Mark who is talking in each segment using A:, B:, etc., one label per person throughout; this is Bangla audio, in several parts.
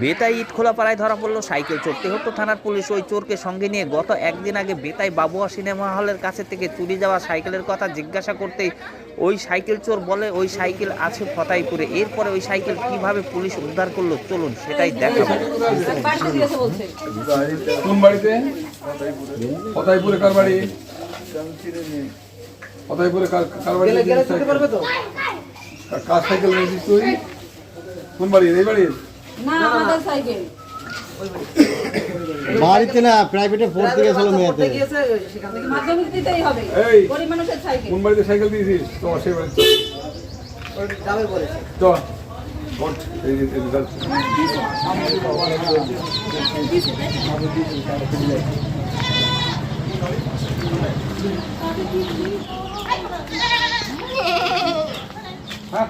A: বেতাই ইটখোলা পাড়ায় ধরা পড়ল সাইকেল চোর তেহট্ট থানার পুলিশ ওই চোরকে সঙ্গে নিয়ে গত একদিন আগে বেতাই বাবুয়া সিনেমা হলের কাছে থেকে চুরি যাওয়া সাইকেলের কথা জিজ্ঞাসা করতেই ওই সাইকেল চোর বলে ওই সাইকেল আছে ফতাইপুরে। এরপরে ওই সাইকেল কীভাবে পুলিশ উদ্ধার করল? চলুন সেটাই দেখাবো।
B: বাড়িতে দিয়েছে বলছে
C: কোন বাড়িতে? ফতাইপুরে কার বাড়ি? ফতাইপুরে কার কার বাড়ি? কার- কার সাইকেল নিয়েছিস তুই? কোন বাড়ি এই বাড়ির?
B: না আমাদের সাইকেল
D: বাড়িতে না প্রাইভেটে পড়তে গেছিল মেয়েতে
B: মাধ্যমিক দিতেই হবে
C: এই।
B: গরিব মানুষের সাইকেল
C: কোন বাড়িতে সাইকেল দিয়েছিস? তো সেই বাড়িতে। তো ভোট, এই যে- এই যে যাচ্ছে। হ্যাঁ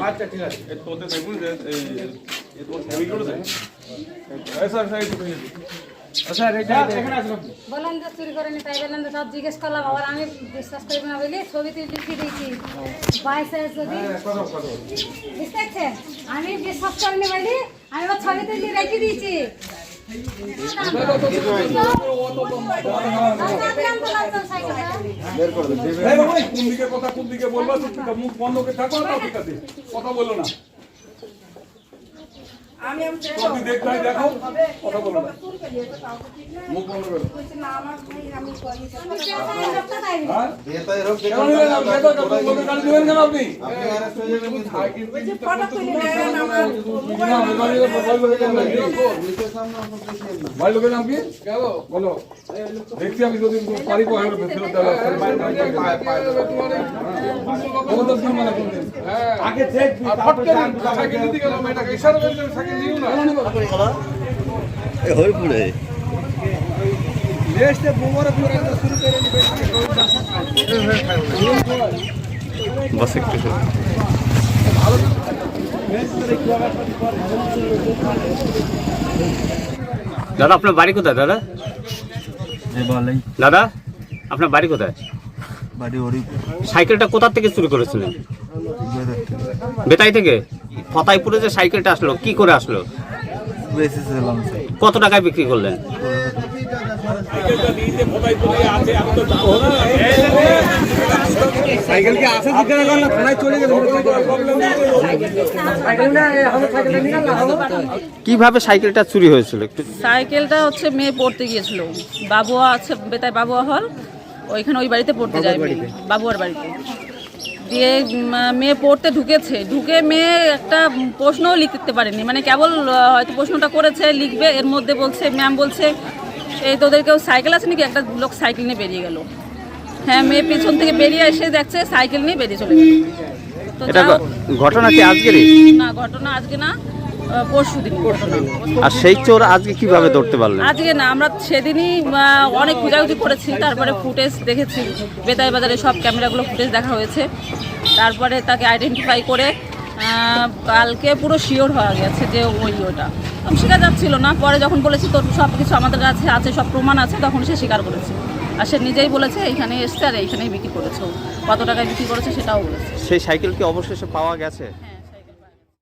C: আচ্ছা ঠিক আছে তোদের দেখুন যে এই এই তোমার ফ্যামিলি দেয় স্যার স্যার স্যার
E: যে চুরি করেনি তাই যে সব জিজ্ঞেস করলাম আবার আমি বিশ্বাস না বলি ছবিতে লিখে দিয়েছি। বাইশে যদি
C: কথা কথা
E: বুঝতে পারছেন? আমি বিশ্বাস করিনি বলি আমি আবার ছবিতে রেখে দিয়েছি।
C: কোন দিকে কথা কোন দিকে বলবা তুমি মুখ বন্ধ করে থাকো না ঠিক আছে কথা বলো না। দেখতে দেখো। কথা বলো না। হ্যাঁ লোকের নাম কি? বলো। দেখছি আমি যদি পারি মানে? আগে দেখবি, তারপরে সাইকেল দিতে গেলাম, এটাকে ইশারা করে সাইকেল দিও না।
D: হরিপুরে
A: দাদা আপনার বাড়ি কোথায় দাদা? দাদা আপনার বাড়ি কোথায়? সাইকেলটা কোথা থেকে চুরি করেছিলেন? বেতাই থেকে। ফতাইপুরে যে সাইকেলটা আসলো কি করে আসলো? কত টাকায় বিক্রি করলেন? কীভাবে সাইকেলটা চুরি হয়েছিল একটু?
B: সাইকেলটা হচ্ছে মেয়ে পড়তে গিয়েছিল। বাবুয়া আছে, বেতায় বাবুয়া হল, ওইখানে ওই বাড়িতে পড়তে যায় বাবুয়ার বাড়িতে। দিয়ে মেয়ে পড়তে ঢুকেছে। ঢুকে মেয়ে একটা প্রশ্নও লিখতে পারেনি। মানে কেবল হয়তো প্রশ্নটা করেছে লিখবে এর মধ্যে বলছে ম্যাম বলছে এই তোদের কেউ সাইকেল আছে নাকি? একটা লোক সাইকেল নিয়ে বেরিয়ে গেল। হ্যাঁ মেয়ে পেছন থেকে বেরিয়ে এসে দেখছে সাইকেল নিয়ে বেরিয়ে চলে গেল।
A: ঘটনা কি আজকেরই?
B: না ঘটনা আজকে না। পরশু দিন
A: আর সেই চোর আজকে কীভাবে ধরতে পারলেন?
B: আজকে না আমরা সেদিনই অনেক খোঁজাখুঁজি করেছি তারপরে ফুটেজ দেখেছি বেতাই বাজারে সব ক্যামেরাগুলো ফুটেজ দেখা হয়েছে। তারপরে তাকে আইডেন্টিফাই করে কালকে পুরো শিওর হয়ে গেছে যে ওই ওটা। শেখা যাচ্ছিল না পরে যখন বলেছি তোর সব কিছু আমাদের কাছে আছে সব প্রমাণ আছে তখন সে স্বীকার করেছে। আর সে নিজেই বলেছে এইখানে এসছে আর এইখানেই বিক্রি করেছে কত টাকায় বিক্রি করেছে সেটাও বলেছে।
A: সেই সাইকেল কি অবশেষে পাওয়া গেছে?